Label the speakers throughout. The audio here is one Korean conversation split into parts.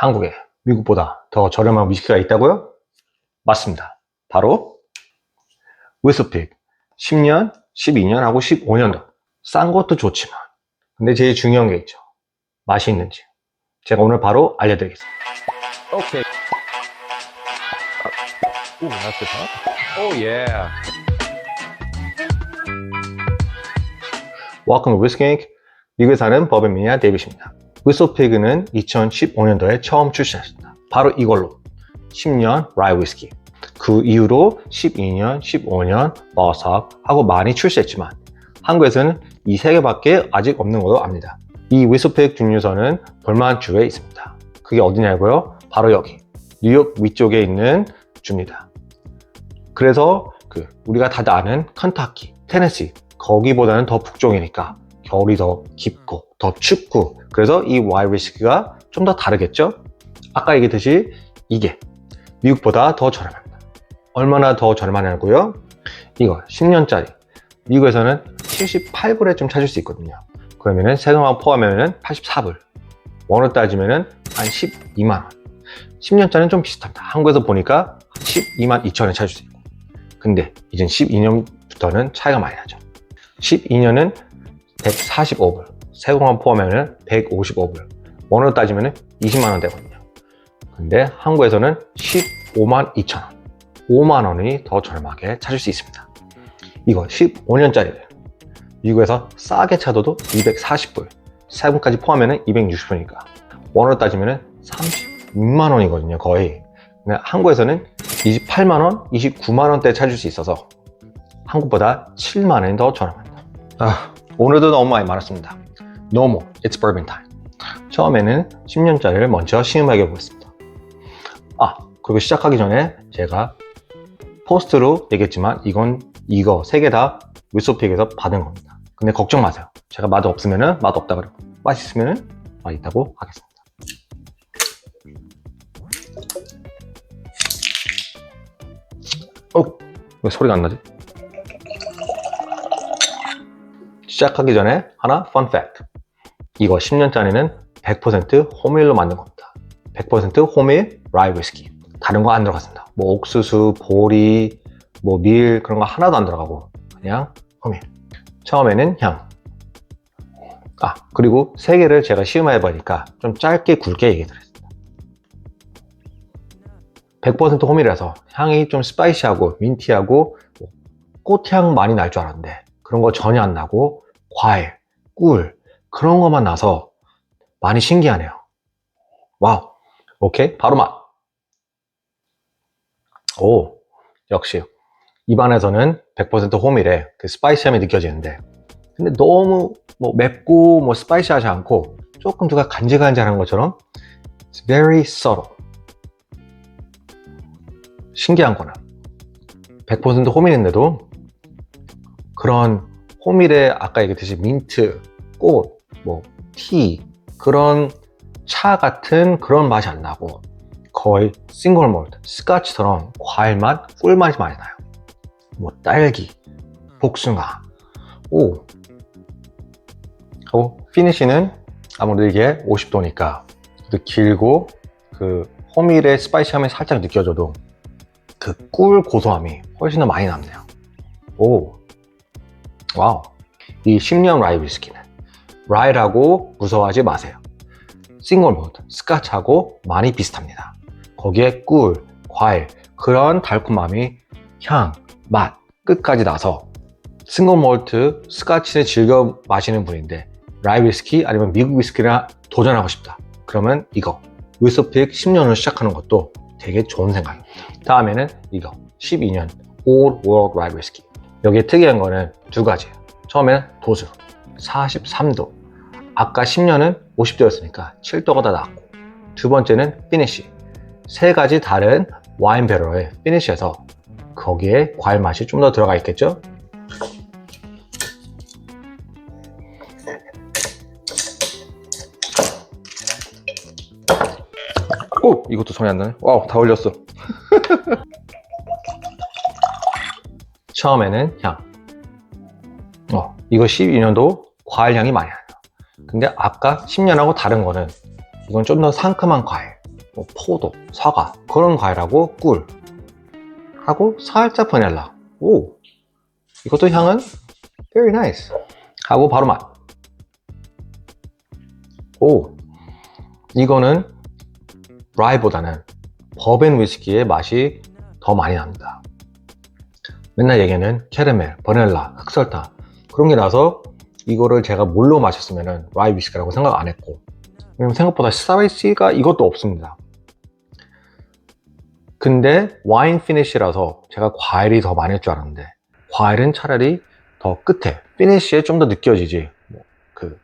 Speaker 1: 한국에 미국보다 더 저렴한 위스키가 있다고요? 맞습니다. 바로 위스픽 10년, 12년하고 15년도 싼 것도 좋지만 근데 제일 중요한 게 있죠. 맛이 있는지 제가 오늘 바로 알려드리겠습니다.
Speaker 2: Okay. Ooh, that's the top. Oh yeah.
Speaker 1: Welcome to Whiskey Inc. 미국에 사는 버벤 미니아 데이빗입니다. 위스피그는 2015년도에 처음 출시했습니다. 바로 이걸로 10년 라이 위스키. 그 이후로 12년, 15년, 버석 하고 많이 출시했지만 한국에서는 이 세 개밖에 아직 없는 걸로 압니다. 이 위스픽 증류소는 볼만 주에 있습니다. 그게 어디냐고요? 바로 여기 뉴욕 위쪽에 있는 주입니다. 그래서 그 우리가 다들 아는 켄타키, 테네시 거기보다는 더 북쪽이니까 겨울이 더 깊고 더 춥고 그래서 이 와이 위스키가 좀 더 다르겠죠? 아까 얘기했듯이 이게 미국보다 더 저렴합니다. 얼마나 더 저렴하냐고요? 이거 10년짜리 미국에서는 78불에 좀 찾을 수 있거든요. 그러면은 세금만 포함하면은 84불. 원으로 따지면은 한 12만 원. 10년짜리는 좀 비슷합니다. 한국에서 보니까 12만 2천 원에 찾을 수 있고. 근데 이젠 12년부터는 차이가 많이 나죠. 12년은 145불, 세금만 포함하면 155불, 원으로 따지면 20만 원 되거든요. 근데 한국에서는 15만 2천 원, 5만 원이 더 저렴하게 찾을 수 있습니다. 이거 15년짜리래요. 미국에서 싸게 찾아도 240불, 세금까지 포함하면 260불이니까 원으로 따지면 36만 원이거든요, 거의. 근데 한국에서는 28만 원, 29만 원대 찾을 수 있어서 한국보다 7만 원이 더 저렴합니다. 아, 오늘도 너무 많이 말았습니다. No more. It's bourbon time. 처음에는 10년짜리를 먼저 시음하게 보겠습니다. 아, 그리고 시작하기 전에 제가 포스트로 얘기했지만 이건 이거 세 개다 위소픽에서 받은 겁니다. 근데 걱정 마세요. 제가 맛 없으면은 맛 없다 그러고 맛 있으면은 맛 있다고 하겠습니다. 어, 왜 소리가 안 나지? 시작하기 전에 하나 fact. 이거 10년짜리는 100% 호밀로 만든 겁니다. 100% 호밀 라이 위스키. 다른 거 안 들어갔습니다. 뭐 옥수수, 보리, 뭐 밀 그런 거 하나도 안 들어가고 그냥 호밀. 처음에는 향. 아 그리고 세 개를 제가 시음해 보니까 좀 짧게 굵게 얘기 드렸습니다. 100% 호밀이라서 향이 좀 스파이시하고 민티하고 뭐 꽃향 많이 날 줄 알았는데 그런 거 전혀 안 나고 과일, 꿀 그런 것만 나서 많이 신기하네요. 와우. 오케이 바로 맛. 오 역시 입안에서는 100% 호밀의 그 스파이시함이 느껴지는데 근데 너무 뭐 맵고 뭐 스파이시하지 않고 조금 누가 간질간질한 것처럼 It's very subtle. 신기한 거는 100% 호밀인데도 그런 호밀의 아까 얘기했듯이 민트, 꽃, 뭐 티 그런 차 같은 그런 맛이 안 나고 거의 싱글 몰트, 스카치처럼 과일 맛, 꿀 맛이 많이 나요. 뭐 딸기, 복숭아, 오. 하고 피니쉬는 아무래도 이게 50도니까 길고 그 호밀의 스파이시함이 살짝 느껴져도 그 꿀 고소함이 훨씬 더 많이 남네요. 오, 와우. 이 10년 라이 위스키는 라이라고 무서워하지 마세요. 싱글 모드, 스카치하고 많이 비슷합니다. 거기에 꿀, 과일, 그런 달콤함이 향, 맛 끝까지 나서 싱글 몰트, 스카치를 즐겨 마시는 분인데 라이 위스키 아니면 미국 위스키나 도전하고 싶다. 그러면 이거 위스픽 10년을 시작하는 것도 되게 좋은 생각입니다. 다음에는 이거 12년 Old World Rye Whiskey. 여기에 특이한 거는 두 가지예요. 처음에는 도수 43도. 아까 10년은 50도였으니까 7도가 더 낮고 두 번째는 피니쉬. 세 가지 다른 와인 배럴의 피니쉬에서 거기에 과일 맛이 좀 더 들어가 있겠죠? 오! 이것도 소리 안 나네. 와우, 다 올렸어. 처음에는 향. 어, 이거 12년도 과일 향이 많이 나요. 근데 아까 10년하고 다른 거는 이건 좀 더 상큼한 과일. 뭐 포도, 사과 그런 과일하고 꿀 하고 살짝 바닐라. 오 이것도 향은 very nice 하고 바로 맛. 오 이거는 라이보다는 버벤 위스키의 맛이 더 많이 납니다. 맨날 얘기하는 캐러멜, 버닐라, 흑설탕. 그런 게 나서 이거를 제가 뭘로 마셨으면 라이 위스키라고 생각 안 했고 왜냐면 생각보다 스파이시가 이것도 없습니다. 근데 와인 피니쉬라서 제가 과일이 더 많을 줄 알았는데 과일은 차라리 더 끝에 피니쉬에 좀 더 느껴지지. 뭐 그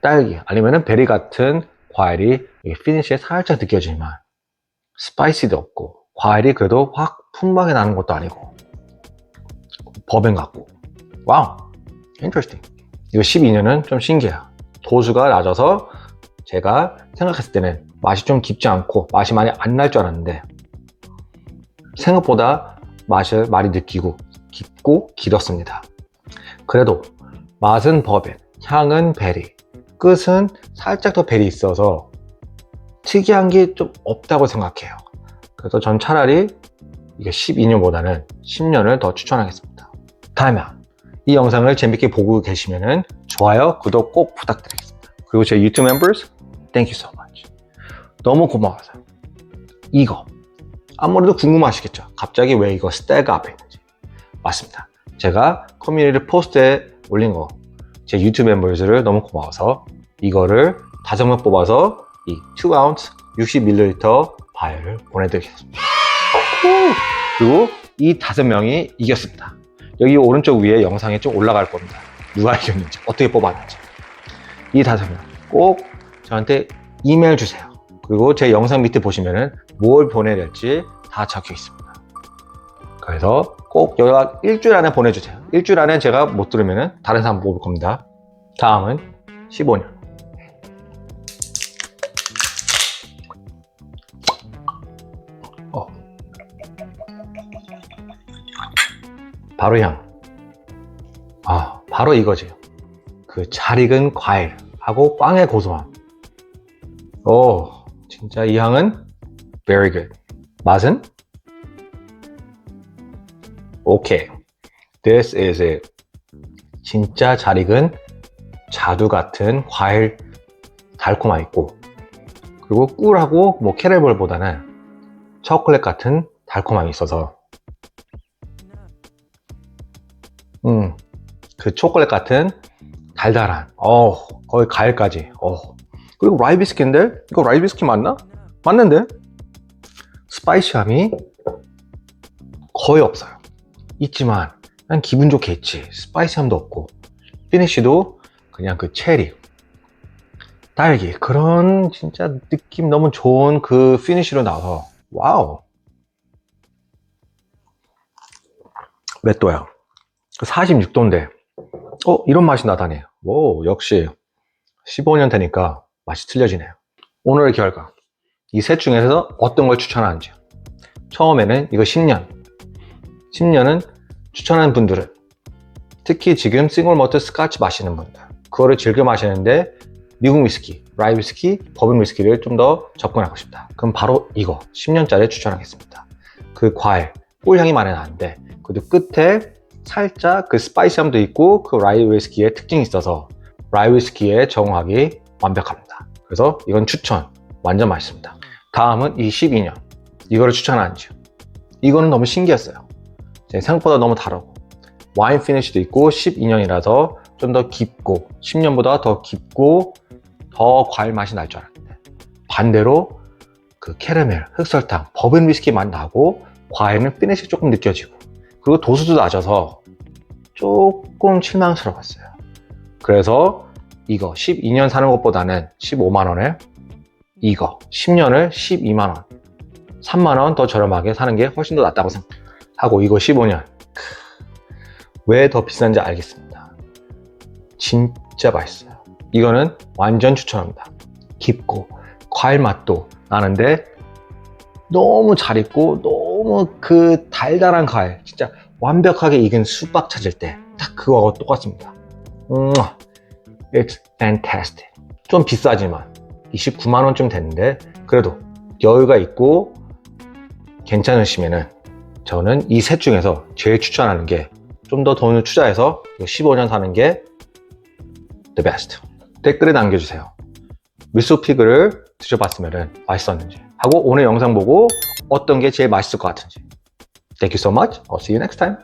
Speaker 1: 딸기 아니면은 베리 같은 과일이 피니쉬에 살짝 느껴지지만 스파이시도 없고 과일이 그래도 확 풍부하게 나는 것도 아니고 버벤 같고. 와우 인터레스팅 이거 12년은 좀 신기해요. 도수가 낮아서 제가 생각했을 때는 맛이 좀 깊지 않고 맛이 많이 안 날 줄 알았는데 생각보다 맛을 많이 느끼고 깊고 길었습니다. 그래도 맛은 버벤 향은 베리 끝은 살짝 더 베리 있어서 특이한 게 좀 없다고 생각해요. 그래서 전 차라리 이게 12년보다는 10년을 더 추천하겠습니다. 다음에 이 영상을 재밌게 보고 계시면 좋아요, 구독 꼭 부탁드리겠습니다. 그리고 제 유튜브 멤버스, thank you so much. 너무 고마워요. 이거 아무래도 궁금하시겠죠? 갑자기 왜 이거 스태그 앞에 있는지. 맞습니다. 제가 커뮤니티 포스트에 올린 거, 제 유튜브 멤버들을 너무 고마워서 이거를 다섯 명 뽑아서 이 2ounce 60ml 바이를 보내드리겠습니다. 그리고 이 다섯 명이 이겼습니다. 여기 오른쪽 위에 영상에 좀 올라갈 겁니다. 누가 이겼는지, 어떻게 뽑았는지. 이 다섯 명 꼭 저한테 이메일 주세요. 그리고 제 영상 밑에 보시면은 뭘 보내야 될지 다 적혀 있습니다. 그래서 꼭 여기 일주일 안에 보내주세요. 일주일 안에 제가 못 들으면은 다른 사람 뽑을 겁니다. 다음은 15년. 바로 향. 아, 바로 이거지. 그 잘 익은 과일하고 빵의 고소함. 오, 진짜 이 향은 very good. 맛은? 오케이. This is it. 진짜 잘 익은 자두 같은 과일 달콤함 있고 그리고 꿀하고 뭐 캐러멜보다는 초콜릿 같은 달콤함이 있어서 음, 그 초콜릿 같은 달달한, 어, 거의 과일까지, 어. 그리고 라이비스키인데? 이거 라이비스키 맞나? 맞는데? 스파이시함이 거의 없어요. 있지만, 난 기분 좋게 했지. 스파이시함도 없고, 피니쉬도 그냥 그 체리, 딸기, 그런 진짜 느낌 너무 좋은 그 피니쉬로 나와서, 와우. 몇 도야? 46도인데, 어, 이런 맛이 나다니. 오, 역시 15년 되니까 맛이 틀려지네요. 오늘의 결과. 이 셋 중에서 어떤 걸 추천하는지. 처음에는 이거 10년. 10년은 추천하는 분들은 특히 지금 싱글머트 스카치 마시는 분들. 그거를 즐겨 마시는데 미국 위스키, 라이 위스키, 버번 위스키를 좀 더 접근하고 싶다. 그럼 바로 이거 10년짜리 추천하겠습니다. 그 과일, 꿀향이 많이 나는데 그래도 끝에 살짝 그 스파이시함도 있고 그 라이 위스키의 특징이 있어서 라이 위스키에 적응하기 완벽합니다. 그래서 이건 추천. 완전 맛있습니다. 다음은 이 12년. 이거를 추천하는지. 이거는 너무 신기했어요. 제 생각보다 너무 다르고 와인 피니쉬도 있고 12년이라서 좀 더 깊고 10년보다 더 깊고 더 과일 맛이 날 줄 알았는데 반대로 그 캐러멜, 흑설탕, 버번 위스키 맛 나고 과일은 피니쉬 조금 느껴지고 그리고 도수도 낮아서 조금 실망스러웠어요. 그래서 이거 12년 사는 것보다는 15만 원에 이거 10년을 12만 원, 3만 원 더 저렴하게 사는 게 훨씬 더 낫다고 생각하고 이거 15년 왜 더 비싼지 알겠습니다. 진짜 맛있어요. 이거는 완전 추천합니다. 깊고 과일 맛도 나는데 너무 잘 익고 너무 그 달달한 과일 진짜 완벽하게 익은 수박 찾을 때 딱 그거하고 똑같습니다. 음, it's fantastic. 좀 비싸지만 29만 원쯤 됐는데 그래도 여유가 있고 괜찮으시면은 저는 이 셋 중에서 제일 추천하는 게 좀 더 돈을 투자해서 15년 사는 게 the best. 댓글에 남겨주세요. 미소피그를 드셔봤으면 맛있었는지 하고 오늘 영상 보고 어떤 게 제일 맛있을 것 같은지. Thank you so much. I'll see you next time.